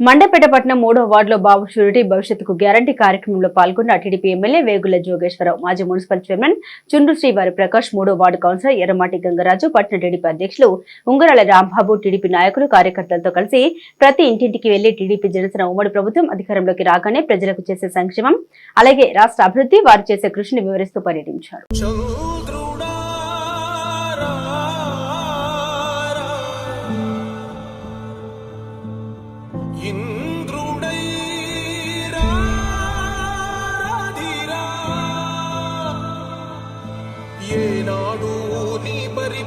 మండపేట పట్టణం మూడో వార్డులో బాబు షూరిటీ భవిష్యత్తుకు గ్యారంటీ కార్యక్రమంలో పాల్గొన్న టీడీపీ ఎమ్మెల్యే వేగుల జోగేశ్వరరావు మాజీ మున్సిపల్ చైర్మన్ చుండ్రు శ్రీవారి ప్రకాష్ మూడో వార్డు కౌన్సిలర్ ఎర్రమాటి గంగరాజు పట్టణ టీడీపీ అధ్యక్షులు ఉంగరాల రాంబాబు టీడీపీ నాయకులు కార్యకర్తలతో కలిసి ప్రతి ఇంటింటికి వెళ్ళి టీడీపీ జనసేన ఉమ్మడి ప్రభుత్వం అధికారంలోకి రాగానే ప్రజలకు చేసే సంక్షేమం అలాగే రాష్ట్ర అభివృద్ధి వారు చేసే కృషిని వివరిస్తూ పర్యటించారు.